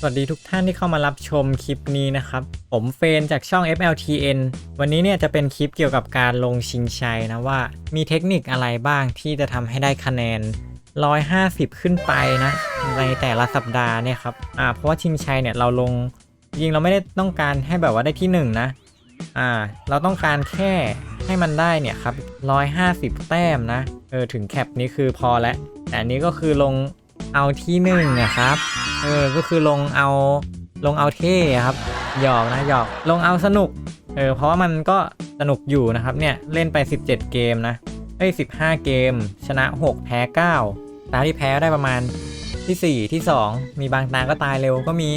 สวัสดีทุกท่านที่เข้ามารับชมคลิปนี้นะครับ ผมเฟนจากช่อง FLTN วันนี้เนี่ยจะเป็นคลิปเกี่ยวกับการลงชิงชัยนะว่า มีเทคนิคอะไรบ้างที่จะทำให้ได้คะแนน 150 ขึ้นไปนะ ในแต่ละสัปดาห์เนี่ยครับอ่าเพราะว่าชิงชัยเนี่ยเราลงจริงเราไม่ได้ต้องการให้แบบว่าได้ที่หนึ่งนะอ่าเราต้องการแค่ให้มันได้เนี่ยครับ150 แต้มนะเออถึงแคปนี้คือพอแล้วแต่อันนี้ก็คือลงเอาที่หนึ่งนะครับ เออ ก็คือลงเอาลงเอาเท่ครับหยอกนะหยอกลงเอาสนุก เออ เพราะว่ามันก็สนุกอยู่นะครับเนี่ย เล่นไป 17 เกมนะเอ้ย15 เกม ชนะ 6 แพ้ 9 ตาที่แพ้ได้ประมาณที่ 4 ที่ 2 มีบางตาก็ตายเร็วก็มี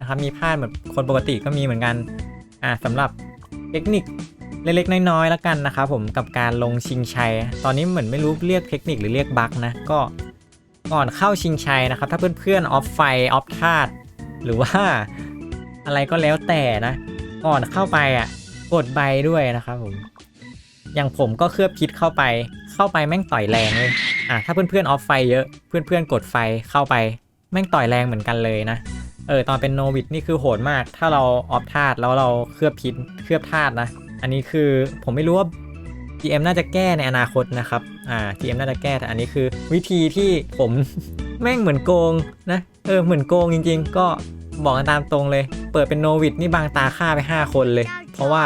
นะครับมีพลาดเหมือนคนปกติก็มีเหมือนกัน อ่าสำหรับเทคนิคเล็กๆน้อยๆแล้วกันนะครับผมกับการลงชิงชัย ตอนนี้เหมือนไม่รู้เรียกเทคนิคหรือเรียกบั๊กนะก็ ก่อนเข้าชิงชัยนะครับ ถ้าเพื่อนๆออฟไฟออฟธาตุหรือว่าอะไรก็แล้วแต่นะ ก่อนเข้าไปอะกดใบด้วยนะครับผม อย่างผมก็เคลือบพิษเข้าไป เข้าไปแม่งต่อยแรงเลยอะถ้าเพื่อนๆออฟไฟเยอะ เพื่อนๆกดไฟเข้าไป แม่งต่อยแรงเหมือนกันเลยนะ เออตอนเป็นโนวิดนี่คือโหดมาก ถ้าเราออฟธาตุแล้วเราเคลือบพิษเคลือบธาตุนะ อันนี้คือผมไม่รู้ว่า GM น่าจะแก้ในอนาคตนะครับ อ่า GM น่าจะแก้แต่อันนี้คือ วิธีที่ผมแม่งเหมือนโกงนะเออเหมือนโกงจริง ๆ ก็บอกกันตามตรงเลย เปิดเป็นโนวิดนี่บางตาฆ่าไป 5 คนเลย เพราะว่า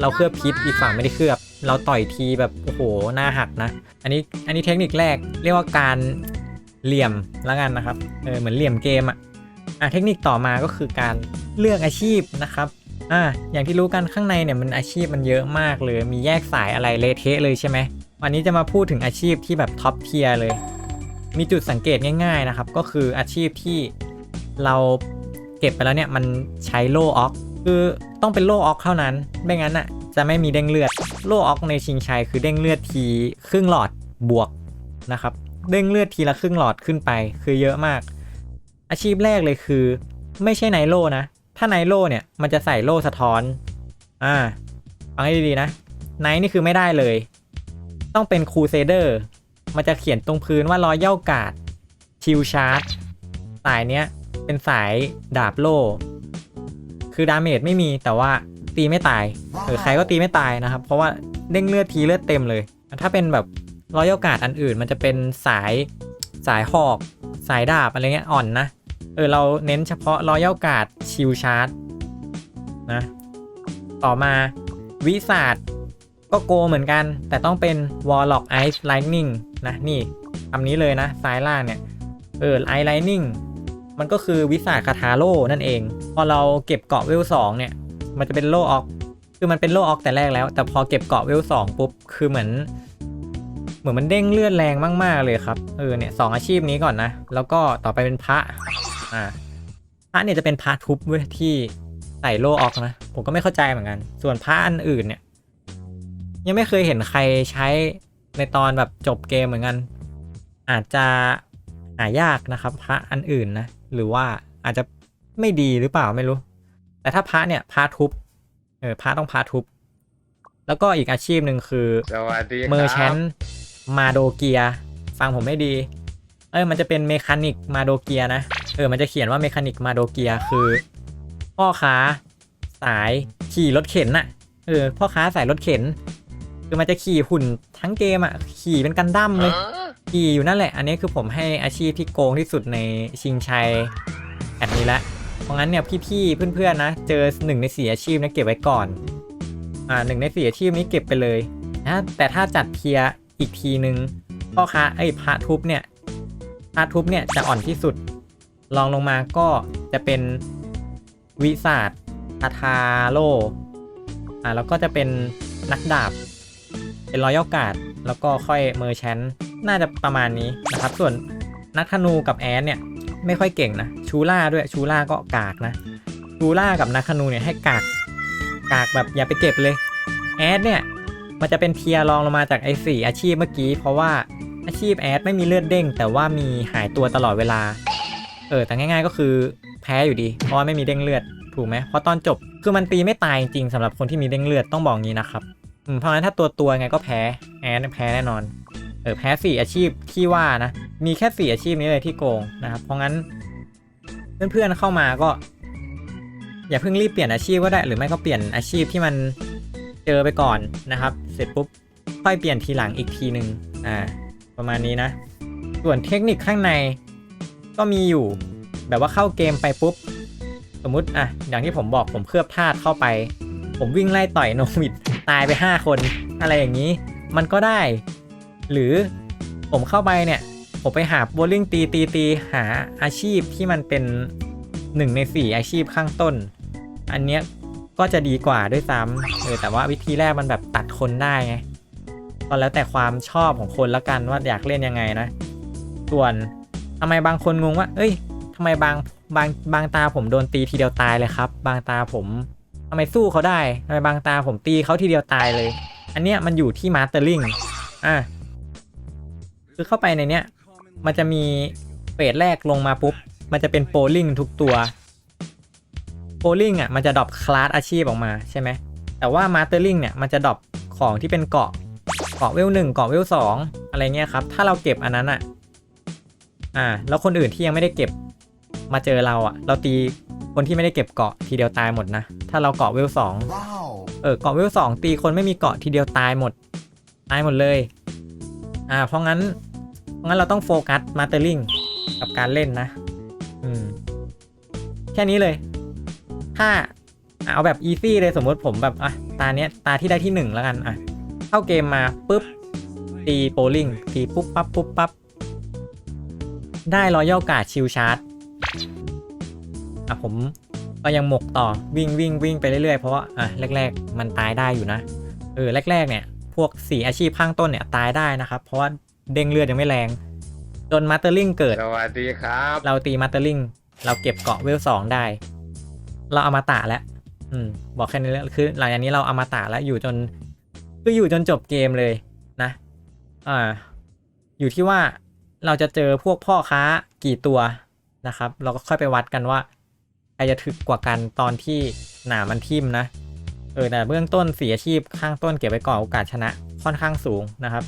เราเคลือบพิษอีกฝั่งไม่ได้เคลือบ เราต่อยทีแบบโอ้โหหน้าหักนะ อันนี้อันนี้เทคนิคแรกเรียกว่าการเหลี่ยมแล้วกันนะครับเออเหมือนเหลี่ยมเกมอะอะเทคนิคต่อมาก็คือการเลือกอาชีพนะครับอ่าอย่างที่รู้กันข้างในเนี่ยมันอาชีพมันเยอะมากเลยมีแยกสายอะไรเละเทะเลยใช่ไหม วันนี้จะมาพูดถึงอาชีพที่แบบท็อปเทียร์เลย มีจุดสังเกตง่าย ๆนะครับ ก็คืออาชีพที่เราเก็บไปแล้วเนี่ยมันใช้โล่ออกคือต้องเป็นโล่ออกเท่านั้น ไม่งั้นอะจะไม่มีเด้งเลือด โล่ออกในชิงชัยคือเด้งเลือดทีครึ่งหลอดบวกนะครับ เด้งเลือดทีละครึ่งหลอดขึ้นไป คือเยอะมาก อาชีพแรกเลยคือ ไม่ใช่ไนโล่นะ ถ้าไนโล่เนี่ยมันจะใส่โล่สะท้อน อ่าฟังให้ดีๆนะไนนี่คือไม่ได้เลย ต้องเป็นครูเซเดอร์มันจะเขียนตรงพื้นว่ารอยเย่ากาดชิลชาร์จสายเนี้ยเป็นสายดาบโล่ คือดาเมจไม่มีแต่ว่าตีไม่ตายเออใครก็ตีไม่ตายนะครับ เพราะว่าเด้งเลือดทีเลือดเต็มเลย ถ้าเป็นแบบรอยเย่ากาดอันอื่น มันจะเป็นสายสายหอกสายดาบอะไรเงี้ยอ่อนนะเออเราเน้นเฉพาะรอยัลการ์ดชิลชาร์ e นะต่อมาวิสาด ก็โกเหมือนกัน แต่ต้องเป็น Warlock Ice Lightning นะนี่คำนี้เลยนะ ซ้ายล่างเนี่ย เออ Ice Lightning มันก็คือวิสาคาทาโร่นั่นเอง พอเราเก็บเกาะเวล2เนี่ย มันจะเป็นโลออก คือมันเป็นโลออกแต่แรกแล้ว แต่พอเก็บเกาะเวล2ปุ๊บ คือเหมือน เหมือนมันเด้งเลือดแรงมาก ๆ เลยครับ เออเนี่ยสองอาชีพนี้ก่อนนะ แล้วก็ต่อไปเป็นพระ อ่า พระเนี่ยจะเป็นพระทุบเว้ยที่ใส่โล่ออกนะ ผมก็ไม่เข้าใจเหมือนกัน ส่วนพระอันอื่นเนี่ย ยังไม่เคยเห็นใครใช้ในตอนแบบจบเกมเหมือนกัน อาจจะหายากนะครับพระอันอื่นนะ หรือว่าอาจจะไม่ดีหรือเปล่าไม่รู้ แต่ถ้าพระเนี่ยพระทุบเออพระต้องพระทุบ แล้วก็อีกอาชีพหนึ่งคือสวัสดีครับเมอร์แชนมาโดเกียฟังผมให้ดี เอ้ยมันจะเป็นเมคานิกมาโดเกียนะ เออมันจะเขียนว่าเมคานิกมาโดเกียคือ พ่อค้าสายขี่รถเข็นน่ะ เออพ่อค้าสายรถเข็น คือมันจะขี่หุ่นทั้งเกมอะขี่เป็นกันดั้มเลยขี่อยู่นั่นแหละ อันนี้คือผมให้อาชีพที่โกงที่สุดในชิงชัยแอดนี้ละเพราะงั้นเนี่ยพี่ๆเพื่อนๆนะ เจอหนึ่งในสี่อาชีพนะเก็บไว้ก่อน อ่าหนึ่งในสี่อาชีพนี้เก็บไปเลยนะแต่ถ้าจัดเทียร์อีกทีนึงพ่อค้าไอ้ยพระทุบเนี่ยพระทุบเนี่ยจะอ่อนที่สุดลองลงมาก็จะเป็นวิสาดคาทาโลอ่าแล้วก็จะเป็นนักดาบ เป็นรอยัลการ์ดแล้วก็ค่อยเมอร์แชนน่าจะประมาณนี้นะครับ ส่วนนักธนูกับแอนเนี่ยไม่ค่อยเก่งนะ ชูล่าด้วยชูล่าก็กากนะ ชูล่ากับนักธนูเนี่ยให้กากกากแบบอย่าไปเก็บเลย แอดเนี่ยมันจะเป็นเทียร์รองลงมาจากไอ้สี่อาชีพเมื่อกี้ เพราะว่าอาชีพแอดไม่มีเลือดเด้ง แต่ว่ามีหายตัวตลอดเวลา เออแต่ง่าย ๆก็คือแพ้อยู่ดี เพราะไม่มีเด้งเลือดถูกไหมเพราะตอนจบคือมันตีไม่ตายจริงๆสำหรับคนที่มีเด้งเลือดต้องบอกงี้นะครับ อืมเพราะฉะนั้นถ้าตัวตัวไงก็แพ้แอดแพ้แน่นอน เออแพ้สี่อาชีพที่ว่านะ มีแค่สี่อาชีพนี้เลยที่โกงนะครับ เพราะงั้น เพื่อนๆเข้ามาก็ อย่าเพิ่งรีบเปลี่ยนอาชีพก็ได้ หรือไม่ก็เปลี่ยนอาชีพที่มันเจอไปก่อนนะครับ เสร็จปุ๊บค่อยเปลี่ยนทีหลังอีกทีหนึ่งอ่า ประมาณนี้นะ ส่วนเทคนิคข้างในก็มีอยู่ แบบว่าเข้าเกมไปปุ๊บ สมมติอะอย่างที่ผมบอกผมเคลือบธาตุเข้าไป ผมวิ่งไล่ต่อยโนมิด ตายไป 5 คน อะไรอย่างนี้ มันก็ได้ หรือผมเข้าไปเนี่ย ผมไปหาโบลิ่งตีตีตีหาอาชีพที่มันเป็นหนึ่งในสี่อาชีพข้างต้น อันเนี้ยก็จะดีกว่าด้วยซ้ำเออแต่ว่าวิธีแรกมันแบบตัดคนได้ไงก็แล้วแต่ความชอบของคนละกันว่าอยากเล่นยังไงนะ ส่วนทำไมบางคนงงว่า เอ้ยทำไมบางบางบางตาผมโดนตีทีเดียวตายเลยครับ บางตาผม ทำไมสู้เขาได้ทำไมบางตาผมตีเขาทีเดียวตายเลย อันเนี้ยมันอยู่ที่มาสเตอร์ลิงอะคือเข้าไปในเนี้ย มันจะมีเฟสแรกลงมาปุ๊บ มันจะเป็นโปลลิงทุกตัวโปลิงอะมันจะดรอปคลาสอาชีพออกมาใช่ไหมแต่ว่ามาสเตอร์ลิงเนี่ยมันจะดรอปของที่เป็นเกาะเกาะเวลหนึ่งเกาะเวลสองอะไรเงี้ยครับ ถ้าเราเก็บอันนั้นอะอ่าแล้วคนอื่นที่ยังไม่ได้เก็บ มาเจอเราอะเราตีคนที่ไม่ได้เก็บเกาะทีเดียวตายหมดนะ ถ้าเราเกาะเวลสอง Wow. เออเกาะเวลสองตีคนไม่มีเกาะทีเดียวตายหมด ตายหมดเลย อ่า เพราะงั้น เพราะงั้นเราต้องโฟกัสมาเตอร์ลิงกับการเล่นนะ อืม แค่นี้เลย ถ้าอะเอาแบบอีซี่เลยสมมติผมแบบอะตาเนี้ยตาที่ได้ที่หนึ่งแล้วกันอะเข้าเกมมาปุ๊บตีโปลลิงตีปุ๊บปั๊บปุ๊บปั๊บได้รอยัลการ์ดชิลชาร์จ อะผมก็ยังหมกต่อวิ่งวิ่งวิ่งไปเรื่อยๆ เพราะว่าอะแรก ๆ มันตายได้อยู่นะเออแรก ๆ เนี่ย พวกสีอาชีพข้างต้นเนี่ยตายได้นะครับ เพราะว่าเด้งเลือดยังไม่แรงจนมาสเตอร์ลิงเกิด สวัสดีครับ เราตีมาสเตอร์ลิงเราเก็บเกาะเวลสองได้ เราเอามาตะแล้วอืม บอกแค่นี้แล้วคือ หลังจากนี้เราเอามาตะแล้วอยู่จนคืออยู่จนจบเกมเลยนะอ่าอยู่ที่ว่าเราจะเจอพวกพ่อค้ากี่ตัว นะครับ เราก็ค่อยไปวัดกันว่าใครจะถึกกว่ากันตอนที่หนามันทิ่มนะ เออแต่เบื้องต้นเสียอาชีพข้างต้นเก็บไว้ก่อนโอกาสชนะค่อนข้างสูงนะครับ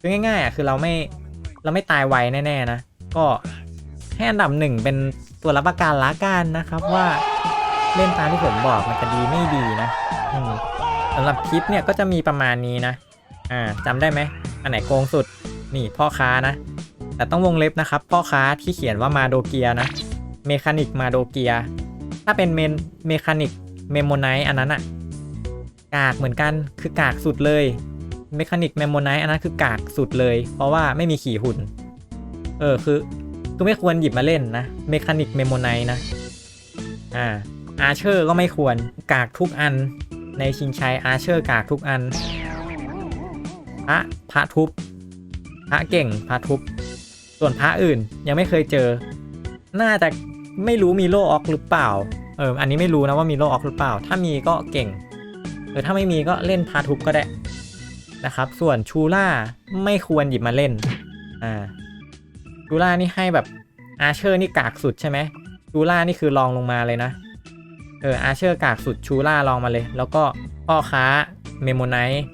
คือง่ายๆอะคือเราไม่เราไม่ตายไวแน่ๆนะ ก็ให้อันดับหนึ่งเป็นตัวรับประกันละกันนะครับว่าเล่นตามที่ผมบอกมันจะดีไม่ดีนะอืมสำหรับคลิปเนี่ยก็จะมีประมาณนี้นะ อ่าจำได้ไหมอันไหนโกงสุด นี่พ่อค้านะ แต่ต้องวงเล็บนะครับพ่อค้าที่เขียนว่ามาโดเกียนะเมคานิกมาโดเกียถ้าเป็นเมนเมคานิกเมโมไนต์อันนั้นอะกากเหมือนกันคือกากสุดเลยเมคานิกเมโมไนต์อันนั้นคือกากสุดเลย เพราะว่าไม่มีขี่หุ่น เออคือคือไม่ควรหยิบมาเล่นนะเมคานิกเมโมไนต์นะอ่าอาเชอร์ก็ไม่ควรกากทุกอัน ในชิงชัยอาเชอร์กากทุกอันพระพระทุบพระเก่งพระทุบ ส่วนพระอื่นยังไม่เคยเจอ น่าจะไม่รู้มีโลออกหรือเปล่า เออ อันนี้ไม่รู้นะว่ามีโลออกหรือเปล่า ถ้ามีก็เก่งเออถ้าไม่มีก็เล่นพาทุบก็ได้นะครับ ส่วนชูล่าไม่ควรหยิบมาเล่น อ่า ชูล่านี่ให้แบบอาเชอร์นี่กากสุดใช่ไหมชูล่านี่คือลองลงมาเลยนะ เอออาเชอร์กากสุดชูล่าลองมาเลย แล้วก็พ่อค้าเมโมไนท์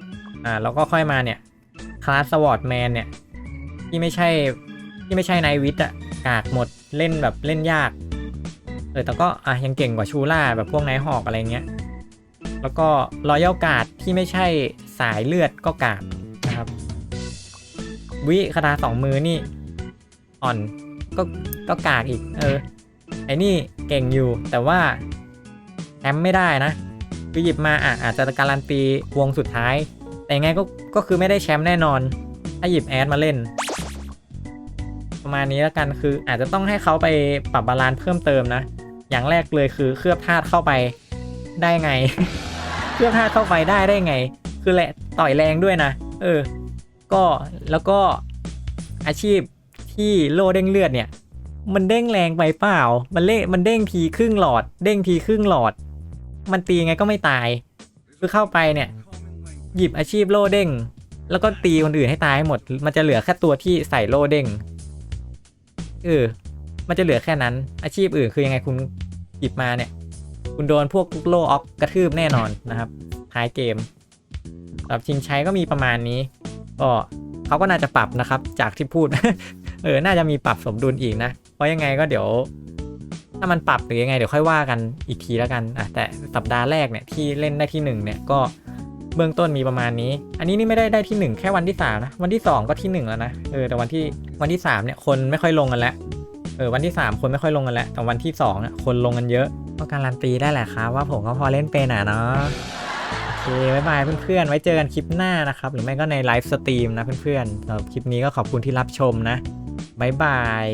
อ่า แล้วก็ค่อยมาเนี่ยคลาสสวอตแมนเนี่ยที่ไม่ใช่ ที่ไม่ใช่ไนวิทอะกากหมดเล่นแบบเล่นยากเออแต่ก็อะยังเก่งกว่าชูล่าแบบพวกไนท์ฮอกอะไรเงี้ย แล้วก็รอยัลกาดที่ไม่ใช่สายเลือดก็กากนะครับ วิคาถาสองมือนี่ อ่อนก็ก็กากอีก เออ ไอ้นี่เก่งอยู่แต่ว่าแชมป์ไม่ได้นะคือหยิบมาอะอาจจะการันตีวงสุดท้าย แต่ยังไงก็ก็คือไม่ได้แชมป์แน่นอน ถ้าหยิบแอดมาเล่น ประมาณนี้แล้วกันคือ อาจจะต้องให้เขาไปปรับบาลานซ์เพิ่มเติมนะ อย่างแรกเลยคือเคลือบธาตุเข้าไปได้ไง เคลือบธาตุเข้าไปได้ได้ไง คือแหละต่อยแรงด้วยนะ เออ ก็แล้วก็อาชีพที่โล่เด้งเลือดเนี่ย มันเด้งแรงไปเปล่า มันเล่มันเด้งทีครึ่งหลอด เด้งทีครึ่งหลอด มันตีไงก็ไม่ตาย คือเข้าไปเนี่ย หยิบอาชีพโล่เด้งแล้วก็ตีคนอื่นให้ตายให้หมด มันจะเหลือแค่ตัวที่ใส่โล่เด้ง เออ มันจะเหลือแค่นั้น อาชีพอื่นคือยังไงคุณหยิบมาเนี่ย คุณโดนพวกโลออกกระทืบแน่นอนนะครับท้ายเกมสำหรับชิงชัยก็มีประมาณนี้ ก็เขาก็น่าจะปรับนะครับ จากที่พูด เออ น่าจะมีปรับสมดุลอีกนะ เพราะยังไงก็เดี๋ยว ถ้ามันปรับหรือยังไงเดี๋ยวค่อยว่ากันอีกทีแล้วกันอะแต่สัปดาห์แรกเนี่ยที่เล่นได้ที่หนึ่งเนี่ยก็ เบื้องต้นมีประมาณนี้ อันนี้นี่ไม่ได้ได้ที่หนึ่งแค่วันที่สามนะวันที่สองก็ที่หนึ่งแล้วนะเออแต่วันที่วันที่สามเนี่ยคนไม่ค่อยลงกันแล้วเออวันที่สามคนไม่ค่อยลงกันแล้วแต่วันที่สองอะคนลงกันเยอะก็การันตีได้แหละครับ ว่าผมก็พอเล่นเป็นอะเนาะโอเคบายบายเพื่อนๆ ไว้เจอกันคลิปหน้านะครับ หรือไม่ก็ในไลฟ์สตรีมนะเพื่อนๆสำหรับคลิปนี้ก็ขอบคุณที่รับชมนะบายบาย